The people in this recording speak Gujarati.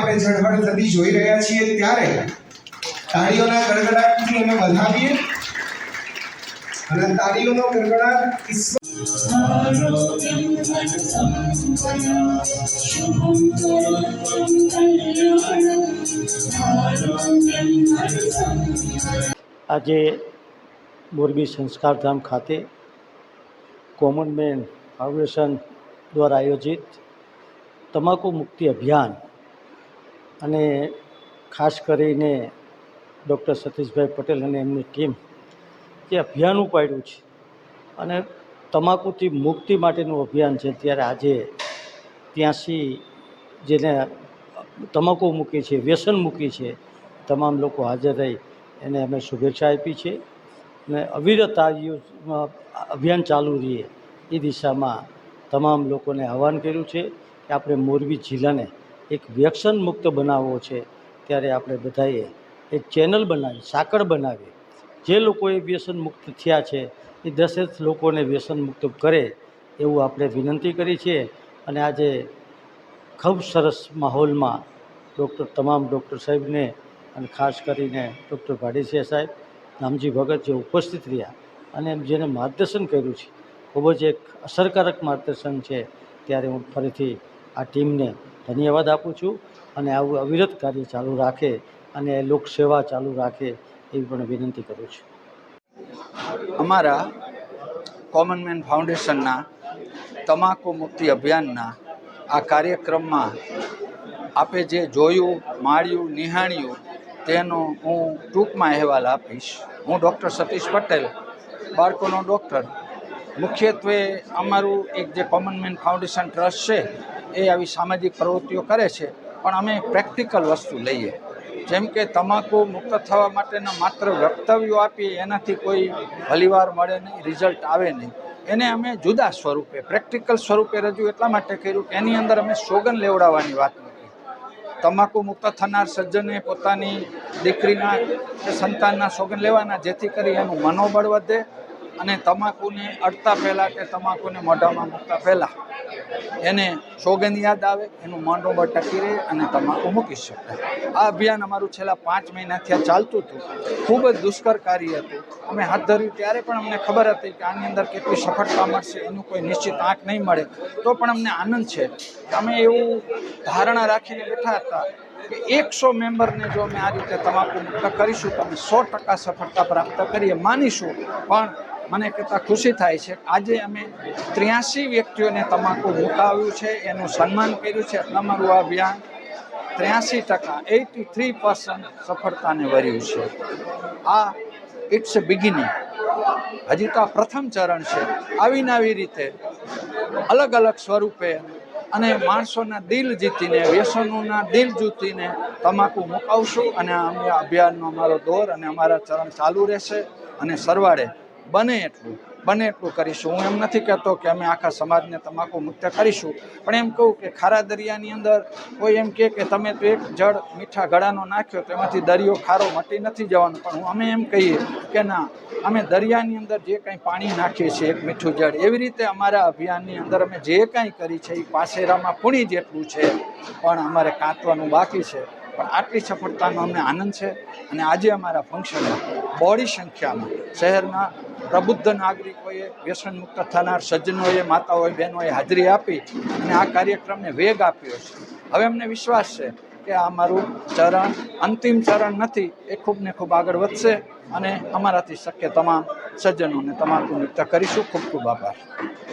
આપણે ઝળહળ થતી જોઈ રહ્યા છીએ ત્યારે તાળીઓના ગડગડાટથી અમે વધાવીએ. અને તાળીઓનો ગડગડાટ આજે મોરબી સંસ્કારધામ ખાતે કોમન મેન ફાઉન્ડેશન દ્વારા આયોજિત તમાકુ મુક્તિ અભિયાન અને ખાસ કરીને ડૉક્ટર સતીશભાઈ પટેલ અને એમની ટીમ જે અભિયાન ઉપાડ્યું છે. અને તમાકુથી મુક્તિ માટેનું અભિયાન છે. ત્યારે આજે ત્યાંસી જેને તમાકુ મૂકી છે વ્યસન મૂકી છે તમામ લોકો હાજર રહી એને અમે શુભેચ્છા આપી છે. અને અવિરત આ અભિયાન ચાલુ રહીએ એ દિશામાં તમામ લોકોને આહવાન કર્યું છે કે આપણે મોરબી જિલ્લાને એક વ્યસન મુક્ત બનાવવો છે, ત્યારે આપણે બધાએ એક ચેનલ બનાવી, સાંકળ બનાવી. જે લોકોએ વ્યસન મુક્ત થયા છે, એ દસે લોકોને વ્યસન મુક્ત કરે એવું આપણે વિનંતી કરી છે. અને આજે ખૂબ સરસ માહોલમાં ડૉક્ટર, તમામ ડૉક્ટર સાહેબને અને ખાસ કરીને ડૉક્ટર ભાડીસિયા સાહેબ, નામજી ભગત જે ઉપસ્થિત રહ્યા અને જેને માર્ગદર્શન કર્યું છે, ખૂબ જ એક અસરકારક માર્ગદર્શન છે, ત્યારે હું ફરીથી આ ટીમને ધન્યવાદ આપું છું અને આવું અવિરત કાર્ય ચાલુ રાખે અને લોકસેવા ચાલુ રાખે એવી પણ વિનંતી કરું છું. અમારા કોમનમેન ફાઉન્ડેશનના તમાકુ મુક્તિ અભિયાનના આ કાર્યક્રમમાં આપે જે જોયું માળ્યું નિહાળ્યું તેનો હું ટૂંકમાં અહેવાલ આપીશ. હું ડૉક્ટર સતીશ પટેલ, બાળકોનો ડૉક્ટર. મુખ્યત્વે અમારું એક જે કોમનમેન ફાઉન્ડેશન ટ્રસ્ટ છે એ આવી સામાજિક પ્રવૃત્તિઓ કરે છે. પણ અમે પ્રેક્ટિકલ વસ્તુ લઈએ. જેમ કે તમાકુ મુક્ત થવા માટેના માત્ર વક્તવ્યો આપીએ, એનાથી કોઈ ભલીવાર મળે નહીં, રિઝલ્ટ આવે નહીં. એને અમે જુદા સ્વરૂપે, પ્રેક્ટિકલ સ્વરૂપે રજૂ એટલા માટે કર્યું કે એની અંદર અમે સોગન લેવડાવવાની વાત મૂકી. તમાકુ મુક્ત થનાર સજ્જને પોતાની દીકરીના કે સંતાનના સોગન લેવાના, જેથી કરી એનું મનોબળ વધે અને તમાકુને અડતા પહેલાં કે તમાકુને મોઢામાં મૂકતા પહેલાં એને સોગંદ યાદ આવે, એનું મનોબળ ટકી રહે અને તમાકુ મૂકી શકે આ અભિયાન અમારું છેલ્લા પાંચ મહિનાથી આ ચાલતું હતું. ખૂબ જ દુષ્કર કાર્ય હતું. અમે હાથ ધર્યું ત્યારે પણ અમને ખબર હતી કે આની અંદર કેટલી સફળતા મળશે, એનું કોઈ નિશ્ચિત આંક નહીં મળે. તો પણ અમને આનંદ છે. અમે એવું ધારણા રાખીને બેઠા હતા કે એકસો મેમ્બરને જો અમે આ રીતે તમાકુ મુક્ત કરીશું, તો અમે સો ટકા સફળતા પ્રાપ્ત કરીએ. માનીશું, પણ મને કહેતા ખુશી થાય છે આજે અમે ત્ર્યાસી વ્યક્તિઓને તમાકુ મુકાવ્યું છે, એનું સન્માન કર્યું છે. અમારું આ અભિયાન ત્ર્યાસી ટકા એટી થ્રી પર્સન્ટ સફળતાને વર્યું છે. આ ઇટ્સ બિગિનિંગ હજી તો આ પ્રથમ ચરણ છે. આવીને આવી રીતે અલગ અલગ સ્વરૂપે અને માણસોના દિલ જીતીને, વ્યસનોના દિલ જીતીને તમાકુ મુકાવશું. અને આ અભિયાનનો અમારો દોર અને અમારા ચરણ ચાલુ રહેશે. અને સરવાળે બને એટલું બને એટલું કરીશું. હું એમ નથી કહેતો કે અમે આખા સમાજને તમાકુ મુક્ત કરીશું, પણ એમ કહું કે ખારા દરિયાની અંદર કોઈ એમ કહે કે તમે તો એક જળ મીઠા ગળાનો નાખ્યો તો એમાંથી દરિયો ખારો મટી નથી જવાનો. પણ હું અમે એમ કહીએ કે ના, અમે દરિયાની અંદર જે કાંઈ પાણી નાખીએ છીએ એક મીઠું જળ, એવી રીતે અમારા અભિયાનની અંદર અમે જે કાંઈ કરી છે એ પાસેરામાં પૂણી જેટલું છે, પણ અમારે કાંતવાનું બાકી છે. પણ આટલી સફળતાનો અમને આનંદ છે અને આજે અમારા ફંક્શનમાં બોડી સંખ્યામાં શહેરના પ્રબુદ્ધ નાગરિકોએ વ્યસન મુક્ત થનાર સજ્જનોએ, માતાઓએ, બહેનોએ હાજરી આપી અને આ કાર્યક્રમને વેગ આપ્યો છે. હવે અમને વિશ્વાસ છે કે આ મારું ચરણ, અંતિમ ચરણ નથી, એ ખૂબ ને ખૂબ આગળ વધશે અને અમારાથી શક્ય તમામ સજ્જનોને તમાકુ મુક્ત કરીશું. ખૂબ ખૂબ આભાર.